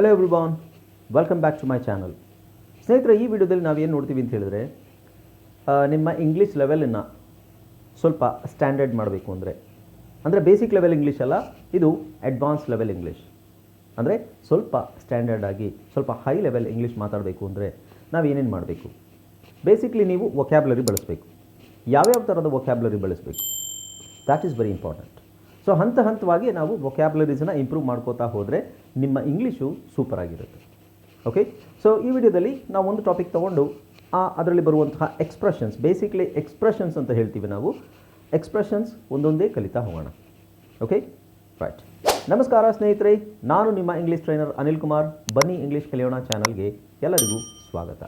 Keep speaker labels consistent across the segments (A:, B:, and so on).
A: Hello everyone welcome back to my channel ಸ್ನೇಹಿತರೆ, ಈ ವಿಡಿಯೋದಲ್ಲಿ ನಾವು ಏನು ನೋಡ್ತೀವಿ ಅಂತ ಹೇಳಿದ್ರೆ ನಿಮ್ಮ ಇಂಗ್ಲೀಷ್ ಲೆವೆಲನ್ನು ಸ್ವಲ್ಪ ಸ್ಟ್ಯಾಂಡರ್ಡ್ ಮಾಡಬೇಕು ಅಂದರೆ. ಅಂದರೆ ಬೇಸಿಕ್ ಲೆವೆಲ್ ಇಂಗ್ಲೀಷ್ ಅಲ್ಲ, ಇದು ಅಡ್ವಾನ್ಸ್ ಲೆವೆಲ್ ಇಂಗ್ಲೀಷ್ ಅಂದರೆ ಸ್ವಲ್ಪ ಸ್ಟ್ಯಾಂಡರ್ಡ್ ಆಗಿ, ಸ್ವಲ್ಪ ಹೈ ಲೆವೆಲ್ ಇಂಗ್ಲೀಷ್ ಮಾತಾಡಬೇಕು ಅಂದರೆ ನಾವು ಏನೇನು ಮಾಡಬೇಕು? ಬೇಸಿಕ್ಲಿ ನೀವು ವೊಕ್ಯಾಬ್ಲರಿ ಬಳಸಬೇಕು. ಯಾವ್ಯಾವ ಥರದ ವೊಕ್ಯಾಬ್ಲರಿ ಬಳಸಬೇಕು? That is very important so ಹಂತ ಹಂತವಾಗಿ ನಾವು ವೊಕ್ಯಾಬ್ಲರೀಸನ್ನ ಇಂಪ್ರೂವ್ ಮಾಡ್ಕೋತಾ ಹೋದರೆ ನಿಮ್ಮ ಇಂಗ್ಲೀಷು ಸೂಪರ್ ಆಗಿರುತ್ತೆ. ಓಕೆ ಸೊ ಈ ವಿಡಿಯೋದಲ್ಲಿ ನಾವು ಒಂದು ಟಾಪಿಕ್ ತೊಗೊಂಡು, ಆ, ಅದರಲ್ಲಿ ಬರುವಂತಹ ಎಕ್ಸ್ಪ್ರೆಷನ್ಸ್ ಬೇಸಿಕ್ಲಿ ಎಕ್ಸ್ಪ್ರೆಷನ್ಸ್ ಅಂತ ಹೇಳ್ತೀವಿ ನಾವು. ಎಕ್ಸ್ಪ್ರೆಷನ್ಸ್ ಒಂದೊಂದೇ ಕಲಿತಾ ಹೋಗೋಣ. ಓಕೆ ರೈಟ್ ನಮಸ್ಕಾರ ಸ್ನೇಹಿತರೆ, ನಾನು ನಿಮ್ಮ ಇಂಗ್ಲೀಷ್ ಟ್ರೈನರ್ ಅನಿಲ್ ಕುಮಾರ್. ಬನ್ನಿ ಇಂಗ್ಲೀಷ್ ಕಲಿಯೋಣ ಚಾನಲ್ಗೆ ಎಲ್ಲರಿಗೂ ಸ್ವಾಗತ.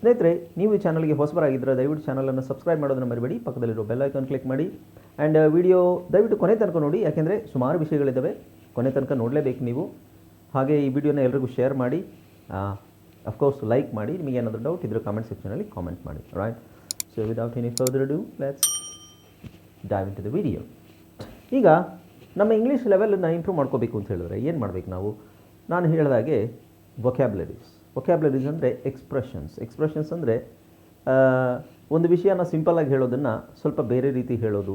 A: ಸ್ನೇಹಿತರೆ, ನೀವು ಈ ಚಾನಲ್ಗೆ ಹೊಸಬರಾಗಿದ್ದರೆ ದಯವಿಟ್ಟು ಚಾನಲನ್ನು ಸಬ್ಸ್ಕ್ರೈಬ್ ಮಾಡೋದನ್ನು ಮರಿಬೇಡಿ. ಪಕ್ಕದಲ್ಲಿರೋ ಬೆಲ್ ಐಕಾನ್ ಕ್ಲಿಕ್ ಮಾಡಿ. ಆ್ಯಂಡ್ ವಿಡಿಯೋ ದಯವಿಟ್ಟು ಕೊನೆ ತನಕ ನೋಡಿ, ಯಾಕೆಂದರೆ ಸುಮಾರು ವಿಷಯಗಳಿದ್ದಾವೆ. ಕೊನೆ ತನಕ ನೋಡಲೇಬೇಕು ನೀವು. ಹಾಗೆ ಈ ವಿಡಿಯೋನ ಎಲ್ರಿಗೂ ಶೇರ್ ಮಾಡಿ ಅಫ್ಕೋರ್ಸ್ ಲೈಕ್ ಮಾಡಿ, ನಿಮಗೆ ಏನಾದರೂ ಡೌಟ್ ಇದ್ದರೆ ಕಾಮೆಂಟ್ ಸೆಕ್ಷನಲ್ಲಿ ಕಾಮೆಂಟ್ ಮಾಡಿ. Right so without any further due let's dive into the video ಈಗ, ನಮ್ಮ ಇಂಗ್ಲೀಷ್ ಲೆವೆಲನ್ನು ಇಂಪ್ರೂವ್ ಮಾಡ್ಕೋಬೇಕು ಅಂತ ಹೇಳಿದ್ರೆ ಏನು ಮಾಡಬೇಕು ನಾವು? ನಾನು ಹೇಳಿದಾಗೆ ವೊಕ್ಯಾಬ್ಲರೀಸ್ ವೊಕ್ಯಾಬ್ಲರೀಸ್ ಅಂದರೆ ಎಕ್ಸ್ಪ್ರೆಷನ್ಸ್ ಎಕ್ಸ್ಪ್ರೆಷನ್ಸ್ ಅಂದರೆ ಒಂದು ವಿಷಯನ ಸಿಂಪಲ್ಲಾಗಿ ಹೇಳೋದನ್ನು ಸ್ವಲ್ಪ ಬೇರೆ ರೀತಿ ಹೇಳೋದು.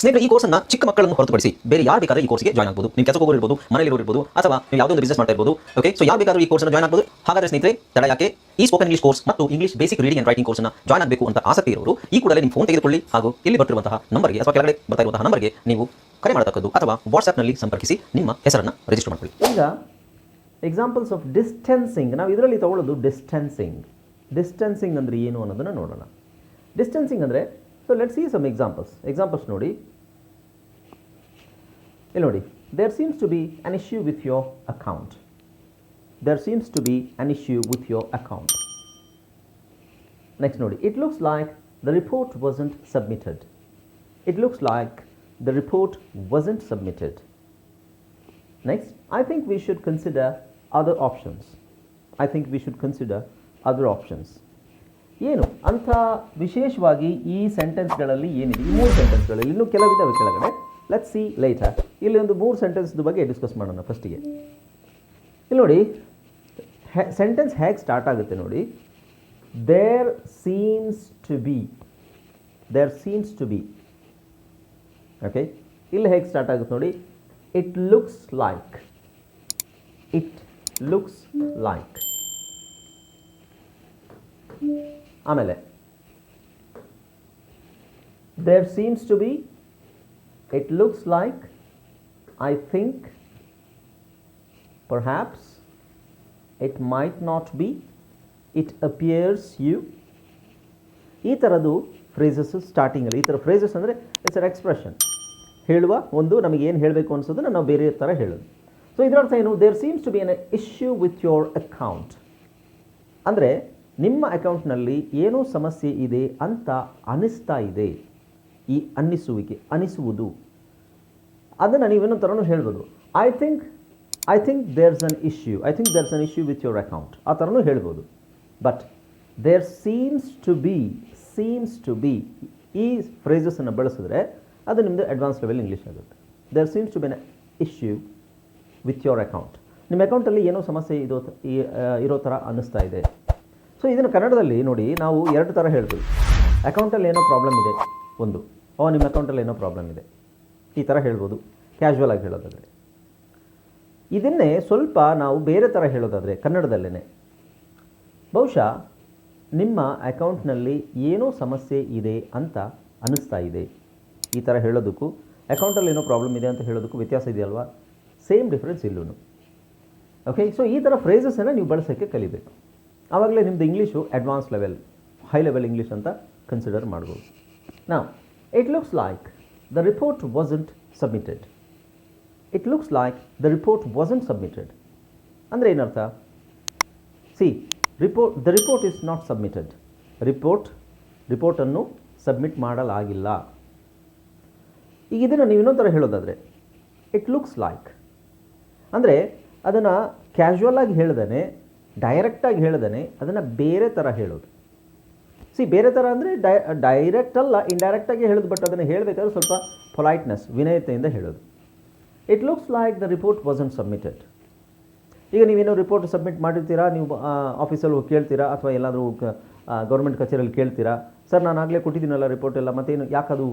B: ಸ್ನೇಹಿತರೆ, ಈ ಕೋರ್ಸ್ನ ಚಿಕ್ಕ ಮಕ್ಕಳನ್ನು ಹೊರತುಪಡಿಸಿ ಬೇರೆ ಯಾರು ಬೇಕಾದ್ರೆ ಈ ಕೋರ್ಸ್ಗೆ ಜಾಯ್ನ್ ಆಗಬಹುದು ನಿಮ್ಮ ಕೆಲಸ ಹೋಗೋರು ಮನೆಯಲ್ಲಿ ಇರ್ಬೋದು, ಅಥವಾ ನೀವು ಯಾವುದೋ ಒಂದು ಬಿಸ್ನೆಸ್ ಮಾಡ್ತಾ ಇರ್ಬೋದು ಓಕೆ ಸೊ ಯಾರು ಬೇಕಾದ್ರೂ ಈ ಕೋರ್ಸ್ನ ಜಾಯ್ನ್ ಆಗಬಹುದು ಹಾಗಾದ್ರೆ ಸ್ನೇಹಿತರೆ, ತಡ ಯಾಕೆ? ಈ ಸ್ಪೋಕನ್ ಇಂಗ್ಲಿಷ್ ಕೋರ್ಸ್ ಮತ್ತು English basic reading and writing ಕೋರ್ಸ್ನ ಜಾಯ್ನ್ ಆಗಬೇಕು ಅಂತ ಆಸಕ್ತಿ ಇರೋರು, ಈ ಕೂಡಲೇ ನಿಮ್ಮ ಫೋನ್ ತೆಗೆದುಕೊಳ್ಳಿ ಹಾಗೂ ಇಲ್ಲಿ ಬರ್ತಿರುವಂತಹ ನಂಬರ್ಗೆ ಅಥವಾ ಕೆಳಗಡೆ ಬರ್ತಾ ಇರುವಂತಹ ನಂಬರ್ಗೆ ನೀವು ಕರೆ ಮಾಡತಕ್ಕದ್ದು ಅಥವಾ ವಾಟ್ಸ್ಆಪ್ನಲ್ಲಿ ಸಂಪರ್ಕಿಸಿ ನಿಮ್ಮ ಹೆಸರನ್ನು ರಿಜಿಸ್ಟರ್ ಮಾಡಿಕೊಳ್ಳಿ.
A: ಈಗ ಎಕ್ಸಾಂಪಲ್ಸ್ ಆಫ್ ಡಿಸ್ಟೆನ್ಸಿಂಗ್ ನಾವು ಇದರಲ್ಲಿ ತಗೊಳ್ಳೋದು ಡಿಸ್ಟೆನ್ಸಿಂಗ್ ಡಿಸ್ಟೆನ್ಸಿಂಗ್ ಅಂದರೆ ಏನು ಅನ್ನೋದನ್ನು ನೋಡೋಣ. ಡಿಸ್ಟೆನ್ಸಿಂಗ್ ಅಂದರೆ so let see some examples examples ನೋಡಿ ಇಲ್ಲಿ ನೋಡಿ there seems to be an issue with your account there seems to be an issue with your account next ನೋಡಿ it looks like the report wasn't submitted it looks like the report wasn't submitted Next, I think we should consider other options. I think we should consider other options. ಏನು? ಅಂಥ ವಿಶೇಷವಾಗಿ ಈ ಸೆಂಟೆನ್ಸ್ಗಳಲ್ಲಿ ಏನಿದೆ? ಈ ಮೂರು ಸೆಂಟೆನ್ಸ್ಗಳಲ್ಲಿ ಇನ್ನೂ ಕೆಲವಿದ್ದಾವೆ ಕೆಳಗಡೆ. ಲೆಟ್ ಸಿ ಲೈಟರ್ ಇಲ್ಲಿ ಒಂದು ಮೂರು ಸೆಂಟೆನ್ಸ್ದು ಬಗ್ಗೆ ಡಿಸ್ಕಸ್ ಮಾಡೋಣ ಫಸ್ಟಿಗೆ ಇಲ್ಲಿ ನೋಡಿ ಸೆಂಟೆನ್ಸ್ ಹೇಗೆ ಸ್ಟಾರ್ಟ್ ಆಗುತ್ತೆ ನೋಡಿ. There seems to be there seems to be okay ಇಲ್ಲಿ ಹೇಗೆ ಸ್ಟಾರ್ಟ್ ಆಗುತ್ತೆ ನೋಡಿ. It looks like it looks like ಆಮೇಲೆ there seems to be it looks like I think perhaps it might not be it appears you ಈ ಥರದ್ದು phrases ಸ್ಟಾರ್ಟಿಂಗಲ್ಲಿ ಈ ಥರ ಫ್ರೇಸಸ್ ಅಂದರೆ ಇಟ್ಸ್ ಅರ್ ಎಕ್ಸ್ಪ್ರೆಷನ್ ಹೇಳುವ ಒಂದು ನಮಗೆ ಏನು ಹೇಳಬೇಕು ಅನಿಸೋದನ್ನು ನಾವು ಬೇರೆ ಥರ ಹೇಳೋದು. ಸೊ ಇದರರ್ಥ ಏನು? There seems to be an issue with your account ಅಂದರೆ ನಿಮ್ಮ ಅಕೌಂಟ್ನಲ್ಲಿ ಏನೋ ಸಮಸ್ಯೆ ಇದೆ ಅಂತ ಅನಿಸ್ತಾ ಇದೆ. ಈ ಅನ್ನಿಸುವಿಕೆ ಅನಿಸುವುದು ಅದನ್ನು ನೀವೇನೋ ಥರನೂ ಹೇಳ್ಬೋದು. I think I think there's an issue I think there's an issue with your account ಆ ಥರನೂ ಹೇಳ್ಬೋದು. But there seems to be seems to be ಈ ಫ್ರೇಸಸನ್ನು ಬಳಸಿದ್ರೆ ಅದು ನಿಮ್ಮದು ಅಡ್ವಾನ್ಸ್ ಲೆವೆಲ್ ಇಂಗ್ಲೀಷ್ ಆಗುತ್ತೆ. There seems to be an issue with your account ನಿಮ್ಮ ಅಕೌಂಟಲ್ಲಿ ಏನೋ ಸಮಸ್ಯೆ ಇದೋ ಇರೋ ಥರ ಅನ್ನಿಸ್ತಾ ಇದೆ. ಸೊ ಇದನ್ನು ಕನ್ನಡದಲ್ಲಿ ನೋಡಿ ನಾವು ಎರಡು ಥರ ಹೇಳ್ತೀವಿ. ಅಕೌಂಟಲ್ಲಿ ಏನೋ ಪ್ರಾಬ್ಲಮ್ ಇದೆ, ಒಂದು. ಓ, ನಿಮ್ಮ ಅಕೌಂಟಲ್ಲಿ ಏನೋ ಪ್ರಾಬ್ಲಮ್ ಇದೆ. ಈ ಥರ ಹೇಳ್ಬೋದು ಕ್ಯಾಶುವಲ್ ಆಗಿ ಹೇಳೋದಾದರೆ. ಇದನ್ನೇ ಸ್ವಲ್ಪ ನಾವು ಬೇರೆ ಥರ ಹೇಳೋದಾದರೆ ಕನ್ನಡದಲ್ಲೇ ಬಹುಶಃ ನಿಮ್ಮ ಅಕೌಂಟ್ನಲ್ಲಿ ಏನೋ ಸಮಸ್ಯೆ ಇದೆ ಅಂತ ಅನ್ನಿಸ್ತಾ ಇದೆ. ಈ ಥರ ಹೇಳೋದಕ್ಕೂ ಅಕೌಂಟಲ್ಲಿ ಏನೋ ಪ್ರಾಬ್ಲಮ್ ಇದೆ ಅಂತ ಹೇಳೋದಕ್ಕೂ ವ್ಯತ್ಯಾಸ ಇದೆಯಲ್ವಾ? ಸೇಮ್ ಡಿಫ್ರೆನ್ಸ್ ಇಲ್ಲೂ ಓಕೆ ಸೊ ಈ ಥರ ಫ್ರೇಸಸನ್ನು ನೀವು ಬಳಸೋಕ್ಕೆ ಕಲಿಬೇಕು. ಆವಾಗಲೇ ನಿಮ್ಮದು English advance level high level English ಅಂತ ಕನ್ಸಿಡರ್ ಮಾಡ್ಬೋದು. ನಾ it looks like the report wasn't submitted it looks like the report wasn't submitted ಅಂದರೆ ಏನರ್ಥ? See report the report is not submitted report ರಿಪೋರ್ಟನ್ನು submit ಮಾಡಲಾಗಿಲ್ಲ. ಈಗ ಇದನ್ನು ನೀವು ಇನ್ನೊಂದು ಥರ ಹೇಳೋದಾದರೆ ಇಟ್ ಲುಕ್ಸ್ ಲೈಕ್ ಅಂದರೆ ಅದನ್ನು ಕ್ಯಾಶುವಲ್ ಆಗಿ ಹೇಳ್ದೇ ಡೈರೆಕ್ಟಾಗಿ ಹೇಳ್ದೇ ಅದನ್ನು ಬೇರೆ ಥರ ಹೇಳೋದು. ಸಿ ಬೇರೆ ಥರ ಅಂದರೆ ಡೈ ಡೈರೆಕ್ಟ್ ಅಲ್ಲ ಇಂಡೈರೆಕ್ಟಾಗಿ ಹೇಳೋದು ಬಟ್ ಅದನ್ನು ಹೇಳಬೇಕಾದ್ರೆ ಸ್ವಲ್ಪ ಪೊಲೈಟ್ನೆಸ್ ವಿನಯತೆಯಿಂದ ಹೇಳೋದು. It looks like the report wasn't submitted ಈಗ ನೀವೇನೋ ರಿಪೋರ್ಟ್ ಸಬ್ಮಿಟ್ ಮಾಡಿರ್ತೀರಾ, ನೀವು ಆಫೀಸಲ್ಲಿ ಹೋಗಿ ಕೇಳ್ತೀರಾ, ಅಥವಾ ಎಲ್ಲಾದರೂ ಗೌರ್ಮೆಂಟ್ ಕಚೇರಿಯಲ್ಲಿ ಕೇಳ್ತೀರಾ? ಸರ್, ನಾನು ಆಗಲೇ ಕೊಟ್ಟಿದ್ದೀನಲ್ಲ ರಿಪೋರ್ಟ್ ಎಲ್ಲ, ಮತ್ತೇನು ಯಾಕದು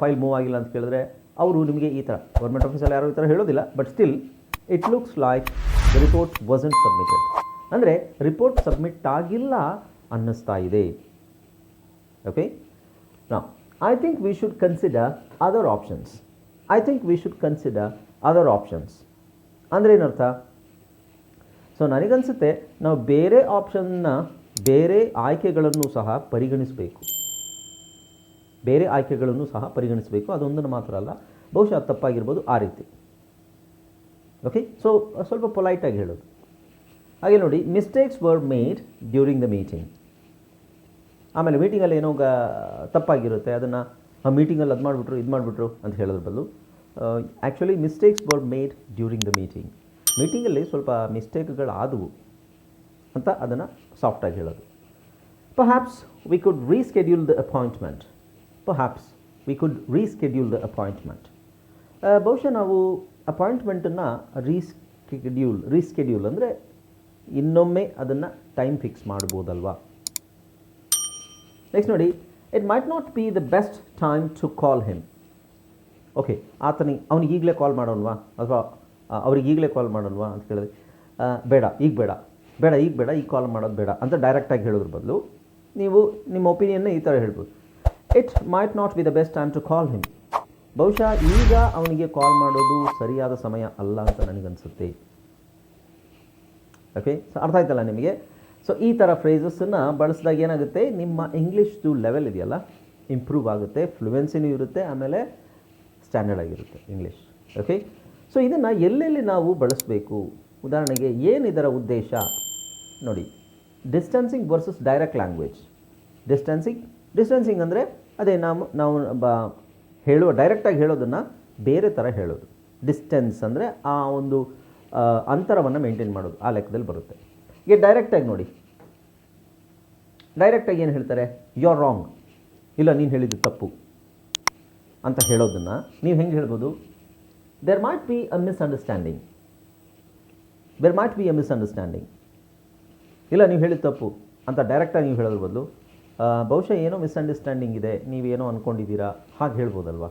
A: ಫೈಲ್ ಮೂವ್ ಆಗಿಲ್ಲ ಅಂತ ಕೇಳಿದ್ರೆ, ಅವರು ನಿಮಗೆ ಈ ಥರ ಗೌರ್ಮೆಂಟ್ ಆಫೀಸಲ್ಲಿ ಯಾರೋ ಈ ಥರ ಹೇಳೋದಿಲ್ಲ but still it looks like the report wasn't submitted ಅಂದರೆ ರಿಪೋರ್ಟ್ ಸಬ್ಮಿಟ್ ಆಗಿಲ್ಲ ಅನ್ನಿಸ್ತಾ ಇದೆ. ಓಕೆ ನಾ I think we should consider other options I think we should consider other options ಅಂದರೆ ಏನರ್ಥ? ಸೊ ನನಗನ್ಸುತ್ತೆ ನಾವು ಬೇರೆ ಆಪ್ಷನ್ನ ಬೇರೆ ಆಯ್ಕೆಗಳನ್ನು ಸಹ ಪರಿಗಣಿಸಬೇಕು. ಬೇರೆ ಆಯ್ಕೆಗಳನ್ನು ಸಹ ಪರಿಗಣಿಸಬೇಕು. ಅದೊಂದನ್ನು ಮಾತ್ರ ಅಲ್ಲ, ಬಹುಶಃ ತಪ್ಪಾಗಿರ್ಬೋದು ಆ ರೀತಿ. ಓಕೆ ಸೊ ಸ್ವಲ್ಪ ಪೊಲೈಟಾಗಿ ಹೇಳೋದು. ಹಾಗೆ ನೋಡಿ mistakes were made during the meeting ಆಮೇಲೆ ಮೀಟಿಂಗಲ್ಲಿ ಏನೋ ಗ, ತಪ್ಪಾಗಿರುತ್ತೆ, ಅದನ್ನು ಆ ಮೀಟಿಂಗಲ್ಲಿ ಅದು ಮಾಡಿಬಿಟ್ರು, ಇದು ಮಾಡಿಬಿಟ್ರು ಅಂತ ಹೇಳೋದ್ರ ಬದಲು actually mistakes were made during the meeting ಮೀಟಿಂಗಲ್ಲಿ ಸ್ವಲ್ಪ ಮಿಸ್ಟೇಕ್ಗಳಾದವು ಅಂತ ಅದನ್ನು ಸಾಫ್ಟಾಗಿ ಹೇಳೋದು. Perhaps we could reschedule the appointment perhaps we could reschedule the appointment ಬಹುಶಃ ನಾವು ಅಪಾಯಿಂಟ್ಮೆಂಟನ್ನು ರೀಸ್ಕೆಡ್ಯೂಲ್ ರೀಸ್ಕೆಡ್ಯೂಲ್ ಅಂದರೆ ಇನ್ನೊಮ್ಮೆ ಅದನ್ನು ಟೈಮ್ ಫಿಕ್ಸ್ ಮಾಡ್ಬೋದಲ್ವಾ? ನೆಕ್ಸ್ಟ್ ನೋಡಿ it might not be the best time to call him okay ಆತನಿಗೆ, ಅವ್ನಿಗೆ ಈಗಲೇ ಕಾಲ್ ಮಾಡೋಣವಾ? ಅಥವಾ ಅವ್ರಿಗೆ ಈಗಲೇ ಕಾಲ್ ಮಾಡೋಣವಾ ಅಂತ ಕೇಳಿದ್ರೆ ಬೇಡ, ಈಗ ಬೇಡ. ಬೇಡ, ಈಗ ಬೇಡ, ಈಗ ಕಾಲ್ ಮಾಡೋದು ಬೇಡ ಅಂತ ಡೈರೆಕ್ಟಾಗಿ ಹೇಳೋದ್ರ ಬದಲು ನೀವು ನಿಮ್ಮ ಒಪಿನಿಯನ್ನ ಈ ಥರ ಹೇಳ್ಬೋದು. It might not be the best time to call him ಬಹುಶಃ ಈಗ ಅವನಿಗೆ ಕಾಲ್ ಮಾಡೋದು ಸರಿಯಾದ ಸಮಯ ಅಲ್ಲ ಅಂತ ನನಗನ್ಸುತ್ತೆ. ಓಕೆ ಸೊ ಅರ್ಥ ಆಯ್ತಲ್ಲ ನಿಮಗೆ? ಸೊ ಈ ಥರ ಫ್ರೇಸಸ್ಸನ್ನು ಬಳಸಿದಾಗ ಏನಾಗುತ್ತೆ? ನಿಮ್ಮ ಇಂಗ್ಲೀಷ್ದು ಲೆವೆಲ್ ಇದೆಯಲ್ಲ ಇಂಪ್ರೂವ್ ಆಗುತ್ತೆ ಫ್ಲುಯೆನ್ಸಿನೂ ಇರುತ್ತೆ, ಆಮೇಲೆ ಸ್ಟ್ಯಾಂಡರ್ಡ್ ಆಗಿರುತ್ತೆ ಇಂಗ್ಲೀಷ್ ಓಕೆ ಸೊ ಇದನ್ನು ಎಲ್ಲೆಲ್ಲಿ ನಾವು ಬಳಸಬೇಕು? ಉದಾಹರಣೆಗೆ ಏನಿದರ ಉದ್ದೇಶ? ನೋಡಿ distancing versus direct language distancing distancing ಅಂದರೆ ಅದೇ ನಾವು ನಾವು ಬ, ಹೇಳುವ ಡೈರೆಕ್ಟಾಗಿ ಹೇಳೋದನ್ನು ಬೇರೆ ಥರ ಹೇಳೋದು. ಡಿಸ್ಟೆನ್ಸ್ ಅಂದರೆ ಆ ಒಂದು ಅಂತರವನ್ನು ಮೇಂಟೈನ್ ಮಾಡೋದು ಆ ಲೆಕ್ಕದಲ್ಲಿ ಬರುತ್ತೆ. ಈಗ ಡೈರೆಕ್ಟಾಗಿ ನೋಡಿ. ಡೈರೆಕ್ಟಾಗಿ ಏನು ಹೇಳ್ತಾರೆ? ಯು ಆರ್ ರಾಂಗ್ ಇಲ್ಲ, ನೀನು ಹೇಳಿದ್ದು ತಪ್ಪು ಅಂತ ಹೇಳೋದನ್ನು ನೀವು ಹೆಂಗೆ ಹೇಳ್ಬೋದು? There might be a misunderstanding there might be a misunderstanding ಇಲ್ಲ, ನೀವು ಹೇಳಿದ ತಪ್ಪು ಅಂತ ಡೈರೆಕ್ಟಾಗಿ ನೀವು ಹೇಳೋದ್ರ ಬದಲು ಬಹುಶಃ ಏನೋ ಮಿಸ್ಅಂಡರ್ಸ್ಟ್ಯಾಂಡಿಂಗ್ ಇದೆ, ನೀವೇನೋ ಅಂದ್ಕೊಂಡಿದ್ದೀರಾ ಹಾಗೆ ಹೇಳ್ಬೋದಲ್ವಾ?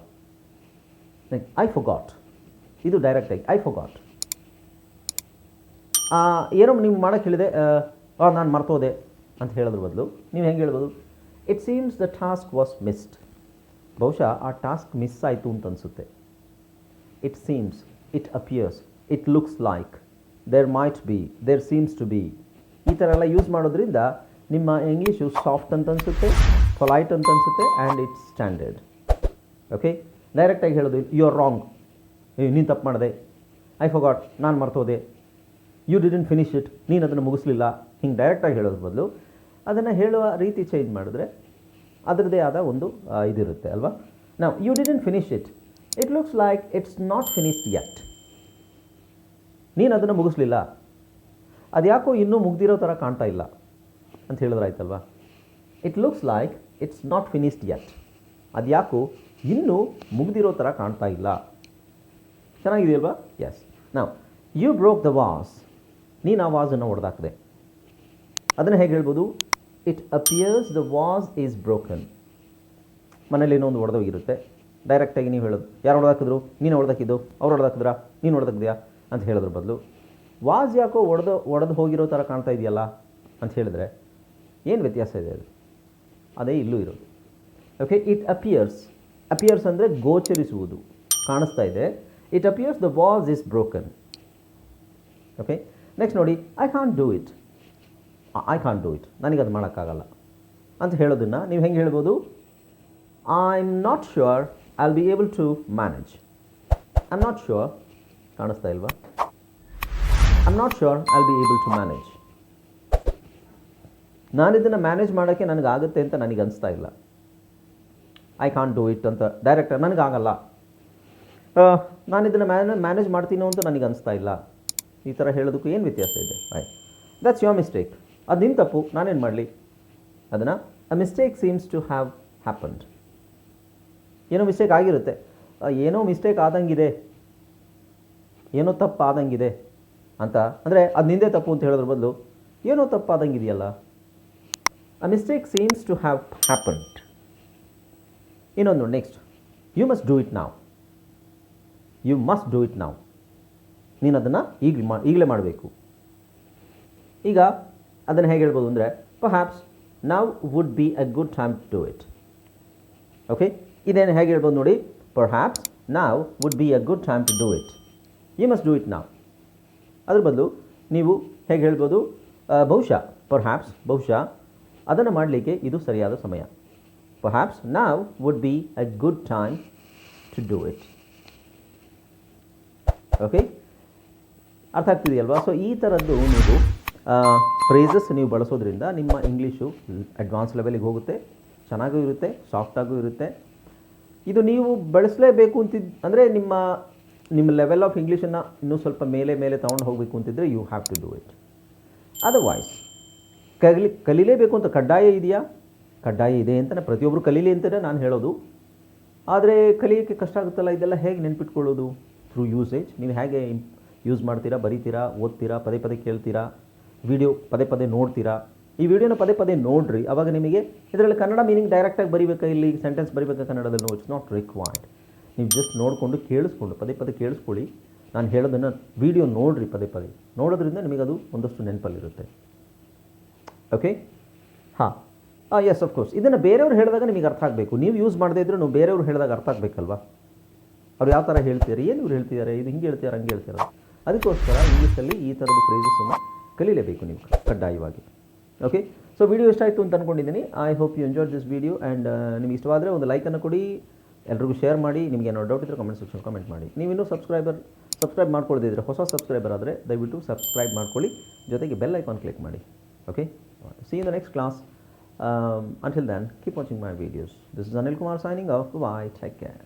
A: ಐ ಫೊಗಾಟ್ ಇದು ಡೈರೆಕ್ಟಾಗಿ ಐ ಫೊಗಾಟ್ ಏನೋ ನೀವು ಮಾಡೋಕ್ಕೆ ಹೇಳಿದೆ ನಾನು ಮರ್ತೋದೆ ಅಂತ ಹೇಳೋದ್ರ ಬದಲು. ನೀವು ಹೆಂಗೆ ಹೇಳ್ಬೋದು? It seems the task was missed ಬಹುಶಃ ಆ ಟಾಸ್ಕ್ ಮಿಸ್ ಆಯಿತು ಅಂತ ಅನಿಸುತ್ತೆ. It seems it appears it looks like there might be there seems to be ಈ ಥರ ಎಲ್ಲ ಯೂಸ್ ಮಾಡೋದ್ರಿಂದ ನಿಮ್ಮ ಇಂಗ್ಲೀಷು ಸಾಫ್ಟ್ ಅಂತ ಅನಿಸುತ್ತೆ ಪೊಲೈಟ್ ಅಂತ ಅನಿಸುತ್ತೆ ಆ್ಯಂಡ್ ಇಟ್ಸ್ ಸ್ಟ್ಯಾಂಡರ್ಡ್ ಓಕೆ ಡೈರೆಕ್ಟಾಗಿ ಹೇಳೋದು ಯು ಆರ್ ರಾಂಗ್ ನೀನು ತಪ್ಪು ಮಾಡಿದೆ. ಐ ಫೊಗಾಟ್ ನಾನು ಮರ್ತೋದೆ. ಯು ಡಿಡೆಂಟ್ ಫಿನಿಶ್ ಇಟ್ ನೀನು ಅದನ್ನು ಮುಗಿಸ್ಲಿಲ್ಲ. ಹಿಂಗೆ ಡೈರೆಕ್ಟಾಗಿ ಹೇಳೋದ್ರ ಬದಲು ಅದನ್ನು ಹೇಳುವ ರೀತಿ ಚೇಂಜ್ ಮಾಡಿದ್ರೆ ಅದರದೇ ಆದ ಒಂದು ಇದಿರುತ್ತೆ ಅಲ್ವಾ? ನಾವು you didn't finish it it looks like it's not finished yet ನೀನು ಅದನ್ನು ಮುಗಿಸ್ಲಿಲ್ಲ. ಅದ್ಯಾಕೋ ಇನ್ನೂ ಮುಗ್ದಿರೋ ಥರ ಕಾಣ್ತಾ ಇಲ್ಲ. ಅಂತ ಹೇಳಿದ್ರಾಯ್ತಲ್ವಾ? It looks like it's not finished yet ಅದ್ಯಾಕೋ ಇನ್ನೂ ಮುಗ್ದಿರೋ ಥರ ಕಾಣ್ತಾ ಇಲ್ಲ. ಚೆನ್ನಾಗಿದೆಯಲ್ವಾ? ಎಸ್ ನಾವು ಯು ಬ್ರೋಕ್ ದ ವಾಸ್ ನೀನು ಆ ವಾಸನ್ನು ಹೊಡೆದಾಕಿದೆ ಅದನ್ನು ಹೇಗೆ ಹೇಳ್ಬೋದು? It appears the vase is broken ಮನೇಲಿ ಏನೋ ಒಂದು ಹೊಡೆದೋಗಿರುತ್ತೆ ಡೈರೆಕ್ಟಾಗಿ ನೀವು ಹೇಳೋದು, ಯಾರು ಹೊಡೆದಾಕಿದ್ರು ನೀನು ಹೊಡೆದಾಕಿದ್ದು ಅವ್ರು ಹೊಡೆದಾಕಿದ್ರಾ ನೀನು ಹೊಡೆದಾಕಿದ್ಯಾ ಅಂತ ಹೇಳೋದ್ರ ಬದಲು ವಾಸ್ ಯಾಕೋ ಒಡೆದು ಒಡೆದು ಹೋಗಿರೋ ಥರ ಕಾಣ್ತಾ ಇದೆಯಲ್ಲ ಅಂತ ಹೇಳಿದ್ರೆ ಏನು ವ್ಯತ್ಯಾಸ ಇದೆ ಅದು? ಅದೇ ಇಲ್ಲೂ ಇರೋದು. ಓಕೆ ಇಟ್ ಅಪಿಯರ್ಸ್ ಅಪಿಯರ್ಸ್ ಅಂದರೆ ಗೋಚರಿಸುವುದು, ಕಾಣಿಸ್ತಾ ಇದೆ. It appears the vase is broken okay next ನೋಡಿ I can't do it I can't do it ನನಗೆ ಅದು ಮಾಡೋಕ್ಕಾಗಲ್ಲ. ಅಂತ ಹೇಳೋದನ್ನು ನೀವು ಹೆಂಗೆ ಹೇಳ್ಬೋದು? I am not sure I be able to manage I am not sure ಕಾಣಿಸ್ತಾ ಇಲ್ವಾ? I am not sure I'll be able to manage ನಾನು ಇದನ್ನು ಮ್ಯಾನೇಜ್ ಮಾಡೋಕ್ಕೆ ನನಗಾಗುತ್ತೆ ಅಂತ ನನಗೆ ಅನಿಸ್ತಾ ಇಲ್ಲ. ಐ ಕಾಂಟ್ ಡೂ ಇಟ್ ಅಂತ ಡೈರೆಕ್ಟ್ ನನಗಾಗಲ್ಲ. ನಾನು ಇದನ್ನು ಮ್ಯಾನ ಮ್ಯಾನೇಜ್ ಮಾಡ್ತೀನೋ ಅಂತ ನನಗೆ ಅನಿಸ್ತಾ ಇಲ್ಲ. ಈ ಥರ ಹೇಳೋದಕ್ಕೂ ಏನು ವ್ಯತ್ಯಾಸ ಇದೆ? ಆಯ್ ದಟ್ಸ್ ಯುವರ್ ಮಿಸ್ಟೇಕ್ ಅದು ನಿಮ್ಮ ತಪ್ಪು, ನಾನೇನು ಮಾಡಲಿ? ಅದನ್ನು a mistake seems to have happened ಏನೋ ಮಿಸ್ಟೇಕ್ ಆಗಿರುತ್ತೆ. ಏನೋ ಮಿಸ್ಟೇಕ್ ಆದಂಗಿದೆ. ಏನೋ ತಪ್ಪು ಆದಂಗಿದೆ ಅಂತ. ಅಂದರೆ ಅದು ನಿಂದೇ ತಪ್ಪು ಅಂತ ಹೇಳೋದ್ರ ಬದಲು, ಏನೋ ತಪ್ಪು ಆದಂಗಿದೆಯಲ್ಲ? A mistake seems to have happened ಇನ್ನೊಂದು next you must do it ನಾವು ಯು ಮಸ್ಟ್ ಡೂ ಇಟ್ ನಾವ್ ನೀನು ಅದನ್ನು ಈಗ ಮಾ, ಈಗಲೇ ಮಾಡಬೇಕು. ಈಗ ಅದನ್ನು ಹೇಗೆ ಹೇಳ್ಬೋದು ಅಂದರೆ ಪರ್ಹ್ಯಾಪ್ಸ್ ನಾವ್ would be a good time to do it okay ಇದೇನು ಹೇಗೆ ಹೇಳ್ಬೋದು ನೋಡಿ ಪರ್ಹ್ಯಾಪ್ಸ್ ನಾವ್ would be a good time to do it you must do it ನಾವ್ ಅದ್ರ ಬದಲು ನೀವು ಹೇಗೆ ಹೇಳ್ಬೋದು ಬಹುಶಃ ಪರ್ಹ್ಯಾಪ್ಸ್ ಬಹುಶಃ ಅದನ್ನು ಮಾಡಲಿಕ್ಕೆ ಇದು ಸರಿಯಾದ ಸಮಯ. ಪರ್ಹ್ಯಾಪ್ಸ್ ನಾವ್ would be a good time to do it okay ಅರ್ಥ ಆಗ್ತಿದೆಯಲ್ವಾ? ಸೊ ಈ ಥರದ್ದು ನೀವು ಫ್ರೇಸಸ್ ನೀವು ಬಳಸೋದ್ರಿಂದ ನಿಮ್ಮ ಇಂಗ್ಲೀಷು ಅಡ್ವಾನ್ಸ್ ಲೆವೆಲಿಗೆ ಹೋಗುತ್ತೆ, ಚೆನ್ನಾಗೂ ಇರುತ್ತೆ ಸಾಫ್ಟಾಗೂ ಇರುತ್ತೆ. ಇದು ನೀವು ಬಳಸಲೇಬೇಕು ಅಂತಿದ್ದು ಅಂದರೆ ನಿಮ್ಮ ನಿಮ್ಮ ಲೆವೆಲ್ ಆಫ್ ಇಂಗ್ಲೀಷನ್ನು ಇನ್ನೂ ಸ್ವಲ್ಪ ಮೇಲೆ ಮೇಲೆ ತೊಗೊಂಡು ಹೋಗಬೇಕು ಅಂತಿದ್ರೆ you have to do it otherwise ಕಲಿ, ಕಲೀಲೇಬೇಕು ಅಂತ ಕಡ್ಡಾಯ ಇದೆಯಾ? ಕಡ್ಡಾಯ ಇದೆ ಅಂತಲೇ ಪ್ರತಿಯೊಬ್ಬರು ಕಲೀಲಿ ಅಂತಲೇ ನಾನು ಹೇಳೋದು. ಆದರೆ ಕಲಿಯೋಕ್ಕೆ ಕಷ್ಟ ಆಗುತ್ತಲ್ಲ, ಇದೆಲ್ಲ ಹೇಗೆ ನೆನ್ಪಿಟ್ಕೊಳ್ಳೋದು? ಥ್ರೂ ಯೂಸೇಜ್ ನೀವು ಹೇಗೆ ಯೂಸ್ ಮಾಡ್ತೀರಾ, ಬರೀತೀರಾ, ಓದ್ತೀರಾ, ಪದೇ ಪದೇ ಕೇಳ್ತೀರಾ, ವಿಡಿಯೋ ಪದೇ ಪದೇ ನೋಡ್ತೀರಾ? ಈ ವಿಡಿಯೋನ ಪದೇ ಪದೇ ನೋಡ್ರಿ. ಅವಾಗ ನಿಮಗೆ ಇದರಲ್ಲಿ ಕನ್ನಡ ಮೀನಿಂಗ್ ಡೈರೆಕ್ಟಾಗಿ ಬರೀಬೇಕಾ ಇಲ್ಲಿ? ಸೆಂಟೆನ್ಸ್ ಬರಿಬೇಕಾ ಕನ್ನಡದಲ್ಲಿ? ಇಟ್ಸ್ ನಾಟ್ ರಿಕ್ವೈರ್ಡ್ ನೀವು ಜಸ್ಟ್ ನೋಡಿಕೊಂಡು ಕೇಳಿಸ್ಕೊಂಡು, ಪದೇ ಪದೇ ಕೇಳಿಸ್ಕೊಳ್ಳಿ. ನಾನು ಹೇಳೋದನ್ನು ವಿಡಿಯೋ ನೋಡ್ರಿ ಪದೇ ಪದೇ. ನೋಡೋದ್ರಿಂದ ಅದು ಒಂದಷ್ಟು ನೆನಪಲ್ಲಿರುತ್ತೆ. ಓಕೆ ಹಾಂ. ಎಸ್ ಆಫ್ ಕೋರ್ಸ್ ಇದನ್ನು ಬೇರೆಯವ್ರು ಹೇಳಿದಾಗ ನಿಮಗೆ ಅರ್ಥ ಆಗಬೇಕು. ನೀವು ಯೂಸ್ ಮಾಡದೇ ಇದ್ರೂ ನೀವು ಬೇರೆಯವ್ರು ಹೇಳಿದಾಗ ಅರ್ಥ ಆಗಬೇಕಲ್ವಾ? ಅವ್ರು ಯಾವ ಥರ ಹೇಳ್ತೀರಿ ಏನು ಇವ್ರು ಹೇಳ್ತಿದ್ದಾರೆ? ಇದು ಹಿಂಗೆ ಹೇಳ್ತಿದ್ದಾರೆ, ಹಂಗೆ ಹೇಳ್ತಿದ್ದಾರೆ. ಅದಕ್ಕೋಸ್ಕರ ಇಂಗ್ಲೀಷಲ್ಲಿ ಈ ಥರದ ಫ್ರೇಸಸನ್ನು ಕಲೀಲೇಬೇಕು ನೀವು, ಕಡ್ಡಾಯವಾಗಿ. ಓಕೆ ಸೊ ವಿಡಿಯೋ ಇಷ್ಟ ಆಯಿತು ಅಂತ ಅಂದ್ಕೊಂಡಿದ್ದೀನಿ I hope you enjoy this video and ನಿಮ್ಗೆ ಇಷ್ಟವಾದರೆ ಒಂದು ಲೈಕನ್ನು ಕೊಡಿ. ಎಲ್ರಿಗೂ ಶೇರ್ ಮಾಡಿ. ನಿಮಗೆ ಏನೋ ಡೌಟ್ ಇದ್ದರೆ ಕಮೆಂಟ್ ಸೆಕ್ಷನ್ ಕಮೆಂಟ್ ಮಾಡಿ. ನೀವಿನ್ನೂ ಸಬ್ಸ್ಕ್ರೈಬರ್ ಸಬ್ಸ್ಕ್ರೈಬ್ ಮಾಡ್ಕೊಳ್ದಿದ್ರೆ ಹೊಸ ಸಬ್ಸ್ಕ್ರೈಬರ್ ಆದರೆ ದಯವಿಟ್ಟು ಸಬ್ಸ್ಕ್ರೈಬ್ ಮಾಡ್ಕೊಳ್ಳಿ. ಜೊತೆಗೆ ಬೆಲ್ ಐಕಾನ್ ಕ್ಲಿಕ್ ಮಾಡಿ. Okay see in the next class until then keep watching my videos this is Anil Kumar signing off bye take care.